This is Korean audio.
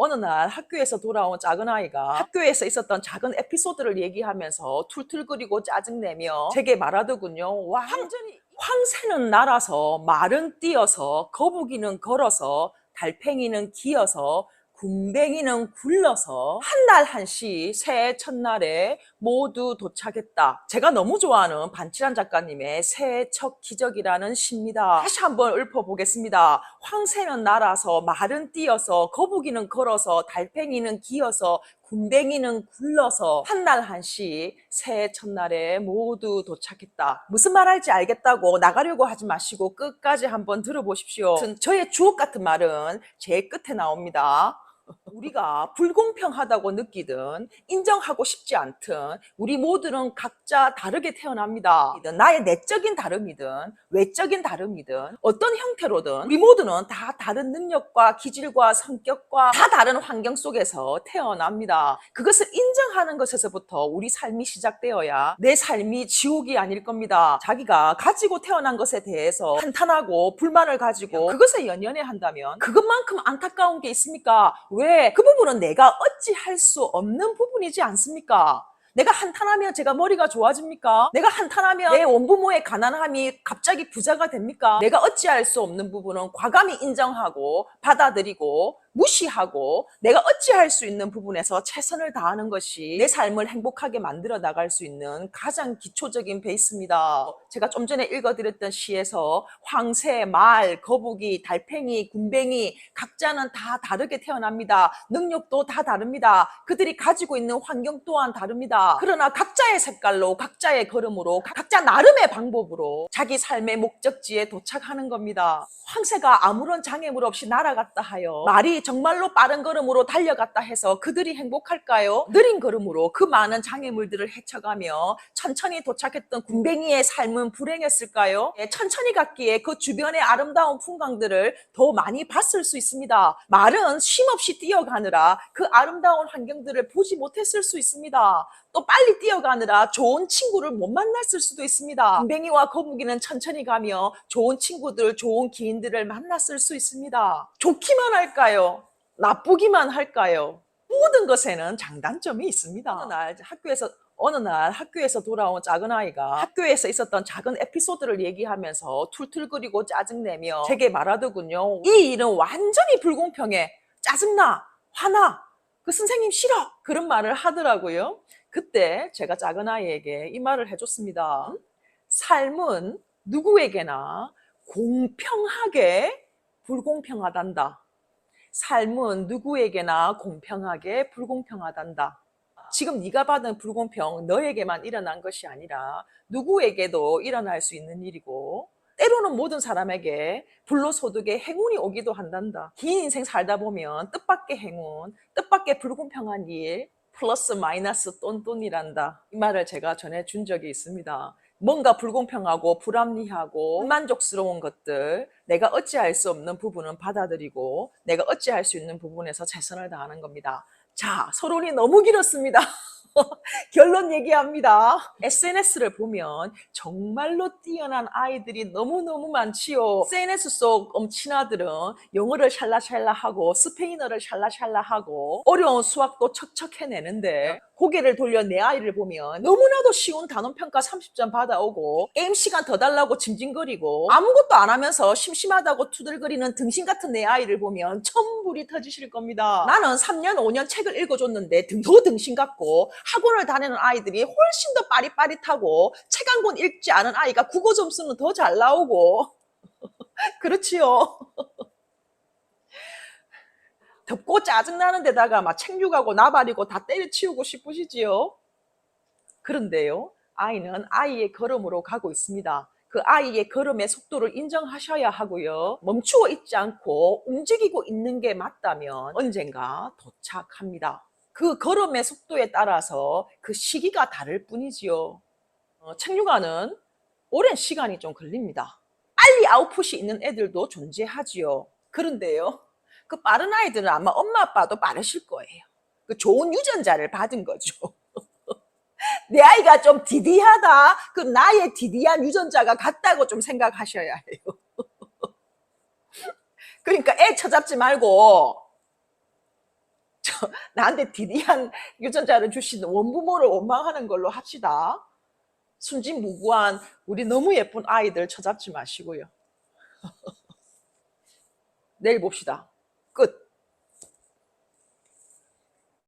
어느 날 학교에서 돌아온 작은 아이가 학교에서 있었던 작은 에피소드를 얘기하면서 툴툴거리고 짜증내며 제게 말하더군요. 와, 완전히 황새는 날아서 말은 뛰어서 거북이는 걸어서 달팽이는 기어서 군뱅이는 굴러서 한 날 한시 새해 첫날에 모두 도착했다. 제가 너무 좋아하는 반칠한 작가님의 새해 첫 기적이라는 시입니다. 다시 한번 읊어보겠습니다. 황새는 날아서 말은 뛰어서 거북이는 걸어서 달팽이는 기어서 군뱅이는 굴러서 한날 한시 새해 첫날에 모두 도착했다. 무슨 말 할지 알겠다고 나가려고 하지 마시고 끝까지 한번 들어보십시오. 저의 주옥 같은 말은 제일 끝에 나옵니다. 우리가 불공평하다고 느끼든 인정하고 싶지 않든 우리 모두는 각자 다르게 태어납니다. 나의 내적인 다름이든 외적인 다름이든 어떤 형태로든 우리 모두는 다 다른 능력과 기질과 성격과 다 다른 환경 속에서 태어납니다. 그것을 인정하는 것에서부터 우리 삶이 시작되어야 내 삶이 지옥이 아닐 겁니다. 자기가 가지고 태어난 것에 대해서 한탄하고 불만을 가지고 그것에 연연해 한다면 그것만큼 안타까운 게 있습니까? 왜? 그 부분은 내가 어찌 할 수 없는 부분이지 않습니까? 내가 한탄하면 제가 머리가 좋아집니까? 내가 한탄하면 내 원부모의 가난함이 갑자기 부자가 됩니까? 내가 어찌할 수 없는 부분은 과감히 인정하고 받아들이고 무시하고 내가 어찌할 수 있는 부분에서 최선을 다하는 것이 내 삶을 행복하게 만들어 나갈 수 있는 가장 기초적인 베이스입니다. 제가 좀 전에 읽어드렸던 시에서 황새, 말, 거북이, 달팽이, 군뱅이 각자는 다 다르게 태어납니다. 능력도 다 다릅니다. 그들이 가지고 있는 환경 또한 다릅니다. 그러나 각자의 색깔로 각자의 걸음으로 각자 나름의 방법으로 자기 삶의 목적지에 도착하는 겁니다. 황새가 아무런 장애물 없이 날아갔다 하여 말이 정말로 빠른 걸음으로 달려갔다 해서 그들이 행복할까요? 느린 걸음으로 그 많은 장애물들을 헤쳐가며 천천히 도착했던 군뱅이의 삶은 불행했을까요? 예, 천천히 갔기에 그 주변의 아름다운 풍광들을 더 많이 봤을 수 있습니다. 말은 쉼없이 뛰어가느라 그 아름다운 환경들을 보지 못했을 수 있습니다. 또 빨리 뛰어가느라 좋은 친구를 못 만났을 수도 있습니다. 군뱅이와 거북이는 천천히 가며 좋은 친구들, 좋은 기인들을 만났을 수 있습니다. 좋기만 할까요? 나쁘기만 할까요? 모든 것에는 장단점이 있습니다. 어느 날 학교에서 어느 날 학교에서 돌아온 작은 아이가 학교에서 있었던 작은 에피소드를 얘기하면서 툴툴거리고 짜증내며 제게 말하더군요. 이 일은 완전히 불공평해. 짜증나. 화나. 그 선생님 싫어. 그런 말을 하더라고요. 그때 제가 작은 아이에게 이 말을 해줬습니다. 삶은 누구에게나 공평하게 불공평하단다. 삶은 누구에게나 공평하게 불공평하단다. 지금 네가 받은 불공평 너에게만 일어난 것이 아니라 누구에게도 일어날 수 있는 일이고 때로는 모든 사람에게 불로소득의 행운이 오기도 한단다. 긴 인생 살다 보면 뜻밖의 행운, 뜻밖의 불공평한 일, 플러스 마이너스 똔똔이란다. 이 말을 제가 전해 준 적이 있습니다. 뭔가 불공평하고 불합리하고 불만족스러운 것들, 내가 어찌할 수 없는 부분은 받아들이고 내가 어찌할 수 있는 부분에서 최선을 다하는 겁니다. 자, 서론이 너무 길었습니다. 결론 얘기합니다. SNS를 보면 정말로 뛰어난 아이들이 너무너무 많지요. SNS 속 엄친아들은 영어를 샬라샬라 하고 스페인어를 샬라샬라 하고 어려운 수학도 척척 해내는데 고개를 돌려 내 아이를 보면 너무나도 쉬운 단원 평가 30점 받아오고 게임 시간 더 달라고 징징거리고 아무것도 안 하면서 심심하다고 투덜거리는 등신 같은 내 아이를 보면 천불이 터지실 겁니다. 나는 3년 5년 책을 읽어줬는데 등- 더 등신 같고 학원을 다니는 아이들이 훨씬 더 빠릿빠릿하고 책 한 권 읽지 않은 아이가 국어 점수는 더 잘 나오고 그렇지요. 덥고 짜증나는 데다가 막 책류가고 나발이고 다 때려치우고 싶으시지요? 그런데요, 아이는 아이의 걸음으로 가고 있습니다. 그 아이의 걸음의 속도를 인정하셔야 하고요. 멈추어 있지 않고 움직이고 있는 게 맞다면 언젠가 도착합니다. 그 걸음의 속도에 따라서 그 시기가 다를 뿐이지요. 어, 책류가는 오랜 시간이 좀 걸립니다. 빨리 아웃풋이 있는 애들도 존재하지요. 그런데요, 그 빠른 아이들은 아마 엄마 아빠도 빠르실 거예요. 그 좋은 유전자를 받은 거죠. 내 아이가 좀 디디하다. 그 나의 디디한 유전자가 같다고 좀 생각하셔야 해요. 그러니까 애 처잡지 말고 나한테 디디한 유전자를 주신 원부모를 원망하는 걸로 합시다. 순진무구한 우리 너무 예쁜 아이들 쳐잡지 마시고요. 내일 봅시다. 끝.